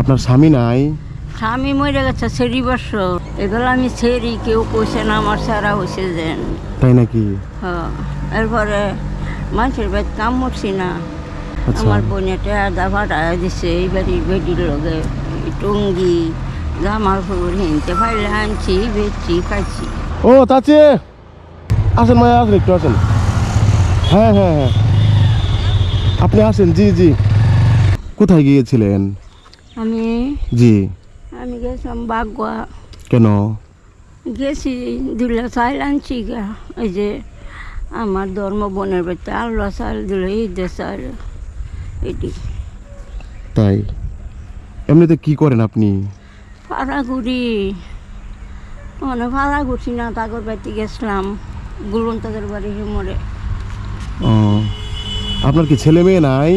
আপনার স্বামী নাই? স্বামী মরে গেছে সেরি বছর। এগুলো আমি সেরি কেউ কইছে না আমার সারা হয়েছে যেন। তাই নাকি? হ্যাঁ এরপরে মানুষের বাড়ি কাম করছি না। আচ্ছা। আমার বোনেটা আদা ভাড়া দিছে এই বাড়ির বেডির লগে টঙ্গি জামার ফুল হিনতে ফাইলে আনছি বেচছি খাইছি। ও চাচি! আসেন মায়া আসেন একটু আসেন। হ্যাঁ হ্যাঁ হ্যাঁ। আপনি আসেন জি জি। কোথায় গিয়েছিলেন? আমি জি। আমি গেছিলাম বাগুয়া। কেন? গেছি দিলে চাইল আনছি গা এই যে আমার ধর্ম বোনের বাড়িতে আল্লাহ চাল দিল ঈদের চাল এটি। তাই? এমনিতে কি করেন আপনি? ফাড়াগুড়ি মানে ফাড়া ঘুরছি না তাগর বাড়িতে গেছিলাম গুলন তাদের বাড়ি মরে ও। আপনার কি ছেলে মেয়ে নাই?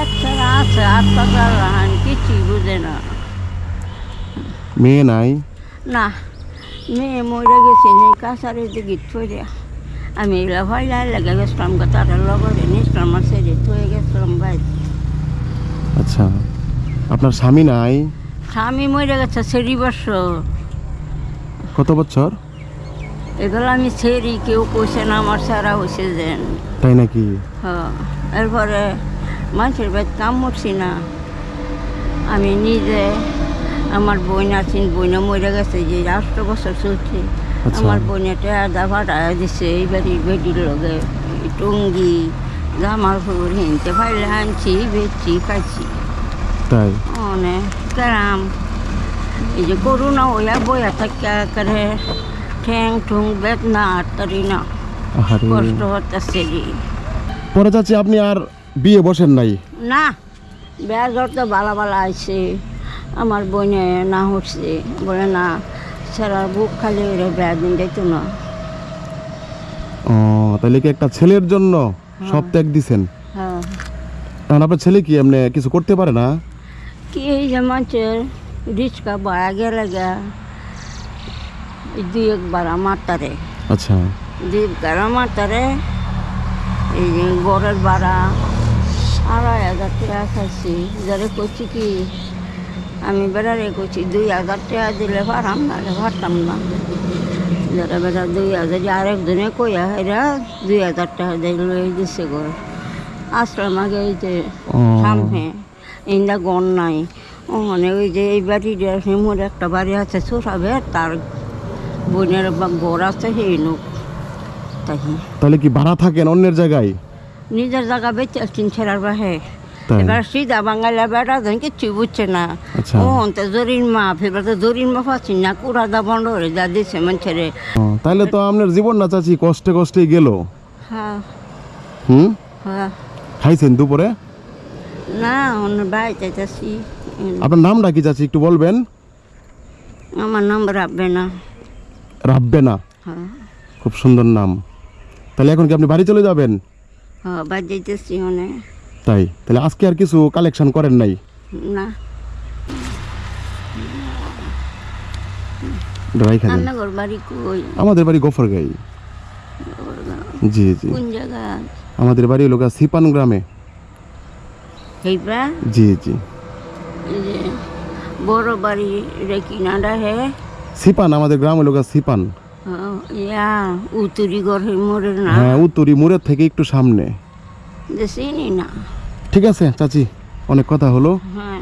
এক ছাড়া আছে টাকার রাহান কিছুই বুঝে না। মেয়ে নাই? না মেয়ে মরে গেছে নি কাছারে দিকে থইরে আমি এগুলো ভয় লাগে গেছিলাম গো তার লগরে নিয়েছিলাম আর সেরে থয়ে গেছিলাম ভাই আচ্ছা আপনার স্বামী নাই? স্বামী মরে গেছে সেরি বছর। কত বছর? এগুলো আমি সেরি কেউ কইছে না আমার সারা হয়েছে যেন। তাই নাকি? হ্যাঁ এরপরে মানুষের বাড়ি কাম করছি না। আমি নিজে আমার বোন আছেন বইনা মরে গেছে যে আষ্ট বছর চলছে। আচ্ছা। আমার বোনেটা আদা ভাড়া দিছে এই বাড়ির বেডির লগে টঙ্গি জামার ফুল হিনতে ফাইলে আনছি বেচছি খাইছি। তাই? অনেক গ্রাম। এই যে করোনা হইয়া বইয়া থাকে করে ঠ্যাং ঠুং বেদনা আটতারি না। কষ্ট হতেছে রে। পরে চাচ্ছি আপনি আর বিয়ে বসেন নাই? না। বেয়াজর তো বালা বালা আছে আমার বোনে না হচ্ছে বলে না সারা বুক খালি ওরা বেয়া দিন যাইতো না। ও তাহলে কি একটা ছেলের জন্য সব ত্যাগ দিছেন? হ্যাঁ। কারণ আপনার ছেলে কি এমনি কিছু করতে পারে না? কি এই যে মানুষের রিক্সা বাড়া গেলে গা দুই একবার আমার তারে। আচ্ছা। দুই একবার আমার তারে এই গড়ের ভাড়া আড়াই হাজার টাকা খাইছি। যারা করছি কি আমি বেড়ারে করছি দুই হাজার টাকা দিলে পারাম নাহলে পারতাম না যারা বেড়া দুই হাজার আরেকজনে কইয়া হেরা দুই হাজার টাকা দিলে দিছে গো। আসলাম আগে এই যে সামনে ইন্দা গন নাই। ও মানে ওই যে এই বাড়িটা মোর একটা বাড়ি আছে ছোটাবে তার বোনের ঘর আছে সেই নোক তাই। তাহলে কি ভাড়া থাকেন অন্যের জায়গায়? নিজের জায়গা বেঁচে আসছেন ছেড়ার বাহে। এবার সিধা বাঙালি বেড়া ধরেন কিচ্ছু বুঝছে না। আচ্ছা। ও তো জরির মা ফেরবার তো জরির মা পাচ্ছি না কুড়া দা বন্ধ হয়ে যা দিচ্ছে মানুষের। তাহলে তো আপনার জীবন না চাচি কষ্টে কষ্টে গেল। হ্যাঁ। হুম? হ্যাঁ। খাইছেন দুপুরে? না অন্য বাড়ি চাইতেছি আপনার নামটা কি চাচি একটু বলবেন? আমার নাম রাখবে না রাব্বে না হ্যাঁ। খুব সুন্দর নাম। তাহলে এখন কি আপনি বাড়ি চলে যাবেন? বাড়ি যাইতেছি অনেক তাই? তাহলে আজকে আর কিছু কালেকশন করেন নাই? না। ড্রাই খাবেন। রান্নাঘর বাড়ি কই? আমাদের বাড়ি গফরগাই। জি জি। কোন জায়গা? আমাদের বাড়ি লোক সিপান গ্রামে। হেইবা জি জি। বড় বাড়ি রে কিনারা হে। সিপান আমাদের গ্রাম লোক সিপান। ইয়া উতুরি না। হ্যাঁ মুরের থেকে একটু সামনে। চিনি না। ঠিক আছে চাচি অনেক কথা হলো। হ্যাঁ।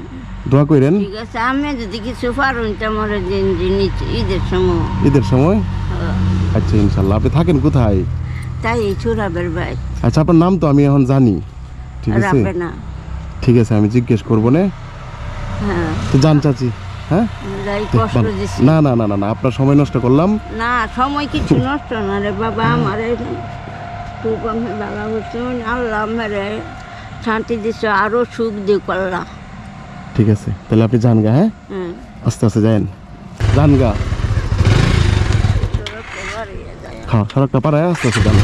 দোয়া করেন। ঠিক আছে আমি যদি কিছু পারুন তো আমার দিন ঈদের সময়। ঈদের সময়? হ্যাঁ, আচ্ছা ইনশাল্লাহ। আপনি থাকেন কোথায়? তাই চুরাবের বাই আচ্ছা আপনার নাম তো আমি এখন জানি। ঠিক আছে? না ঠিক আছে আমি জিজ্ঞেস করব না। হ্যাঁ। তো যান চাচি। হ্যাঁ। না না না না না আপনার সময় নষ্ট করলাম। না সময় কিছু নষ্ট না রে বাবা আমার খুব আমি বাবা হচ্ছে আল্লাহ মেরে শান্তি দিছ আরও সুখ দিয়ে করলাম ঠিক আছে তাহলে আপনি যান গা হ্যাঁ? হ্যাঁ আস্তে আস্তে যান। যান গা। হ্যাঁ সড়কটা পাড়ায় আস্তে আস্তে যান।